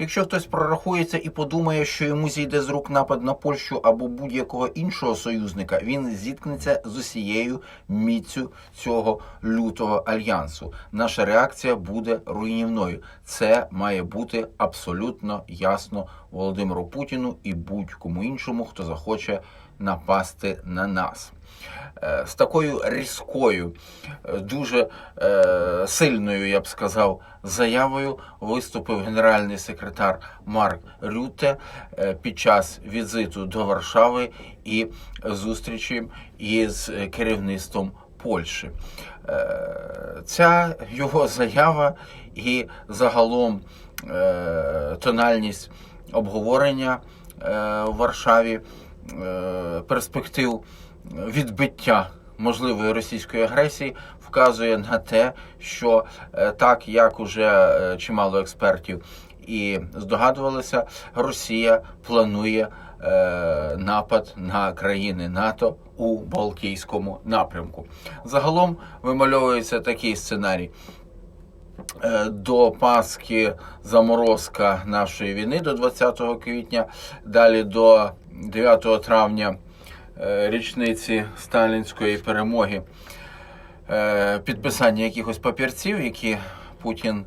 Якщо хтось прорахується і подумає, що йому зійде з рук напад на Польщу або будь-якого іншого союзника, він зіткнеться з усією міцю цього лютого альянсу. Наша реакція буде руйнівною. Це має бути абсолютно ясно Володимиру Путіну і будь-кому іншому, хто захоче напасти на нас. Е, З такою різкою, е, дуже е, сильною, я б сказав, заявою виступив генеральний секретар Марк Рюте е, під час візиту до Варшави і зустрічі із керівництвом Польщі. Е, Ця його заява і загалом е, тональність обговорення в Варшаві перспектив відбиття можливої російської агресії вказує на те, що так як уже чимало експертів і здогадувалися, Росія планує е, напад на країни НАТО у Балтійському напрямку. Загалом вимальовується такий сценарій. Е, До Пасхи заморозка нашої війни до 20 квітня, далі до 9 травня е, річниці сталінської перемоги, е, підписання якихось папірців, які Путін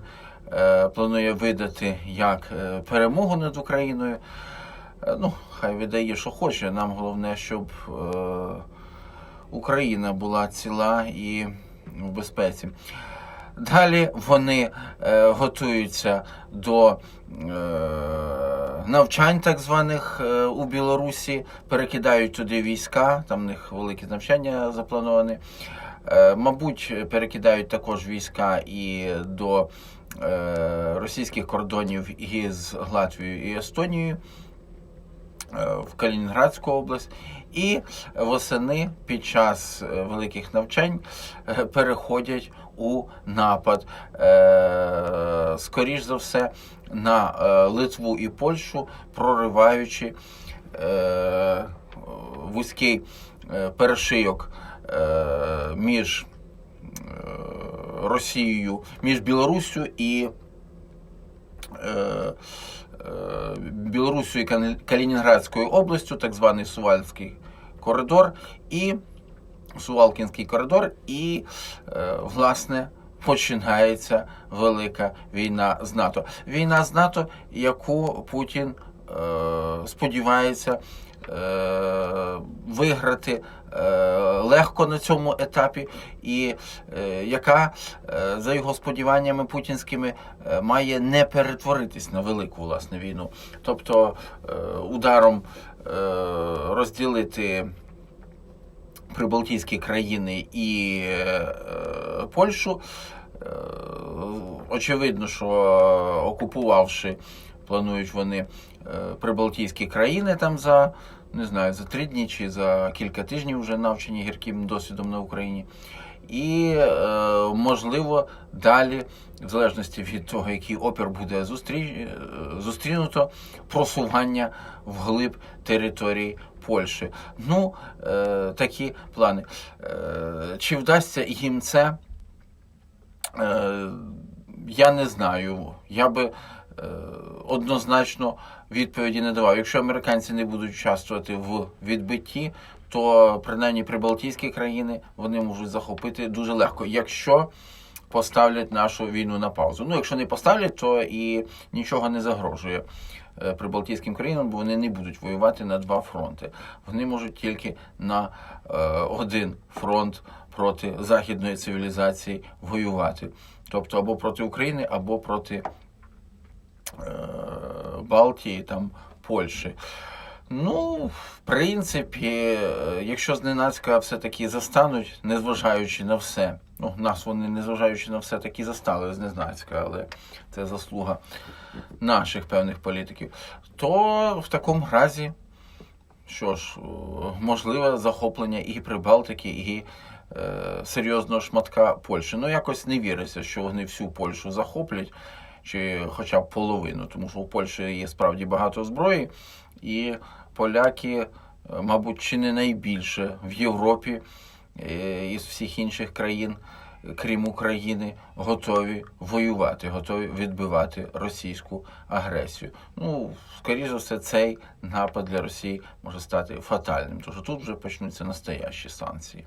планує видати як е, перемогу над Україною. Е, Ну, хай видає, що хоче. Нам головне, щоб е, Україна була ціла і в безпеці. Далі вони е, готуються до е, навчань, так званих е, у Білорусі, перекидають туди війська, там в них великі навчання заплановані. Е, мабуть, перекидають також війська і до е, російських кордонів із Латвією і Естонією е, в Калінінградську область, і восени під час великих навчань переходять у напад, скоріш за все, на Литву і Польщу, прориваючи вузький перешийок між е, Росією, між Білоруссю і е, е, і Калінінградською областю, так званий Сувальський коридор, і Сувалкінський коридор, і е, власне починається велика війна з НАТО. Війна з НАТО, яку Путін е, сподівається е, виграти е, легко на цьому етапі, і е, яка, е, за його сподіваннями путінськими, е, має не перетворитись на велику власне війну. Тобто е, ударом е, розділити прибалтійські країни і е, Польщу. Е, Очевидно, що е, окупувавши, планують вони е, прибалтійські країни там за не знаю, за три дні чи за кілька тижнів вже навчені гірким досвідом на Україні. І е, можливо далі, в залежності від того, який опір буде зустрі... е, зустрінуто, просування вглиб території Польщі. Ну, такі плани. Чи вдасться їм це? Я не знаю. Я би однозначно відповіді не давав. Якщо американці не будуть участвувати в відбитті, то принаймні прибалтійські країни вони можуть захопити дуже легко, якщо поставлять нашу війну на паузу. Ну, якщо не поставлять, то і нічого не загрожує е, прибалтійським країнам, бо вони не будуть воювати на два фронти. Вони можуть тільки на е, один фронт проти західної цивілізації воювати. Тобто або проти України, або проти е, Балтії, там Польщі. Ну, в принципі, е, якщо зненацька все-таки застануть, незважаючи на все. Ну, нас вони, незважаючи на все, таки застали зненацька, але це заслуга наших певних політиків. То в такому разі, що ж, е, можливе захоплення і Прибалтики, і е, серйозного шматка Польщі. Ну, якось не віриться, що вони всю Польщу захоплять, чи хоча б половину, тому що у Польщі є справді багато зброї, і поляки, е, мабуть, чи не найбільше в Європі е, із всіх інших країн. крім України, готові воювати, готові відбивати російську агресію. Ну, скоріше за все, цей напад для Росії може стати фатальним, що тут вже почнуться настоящі санкції.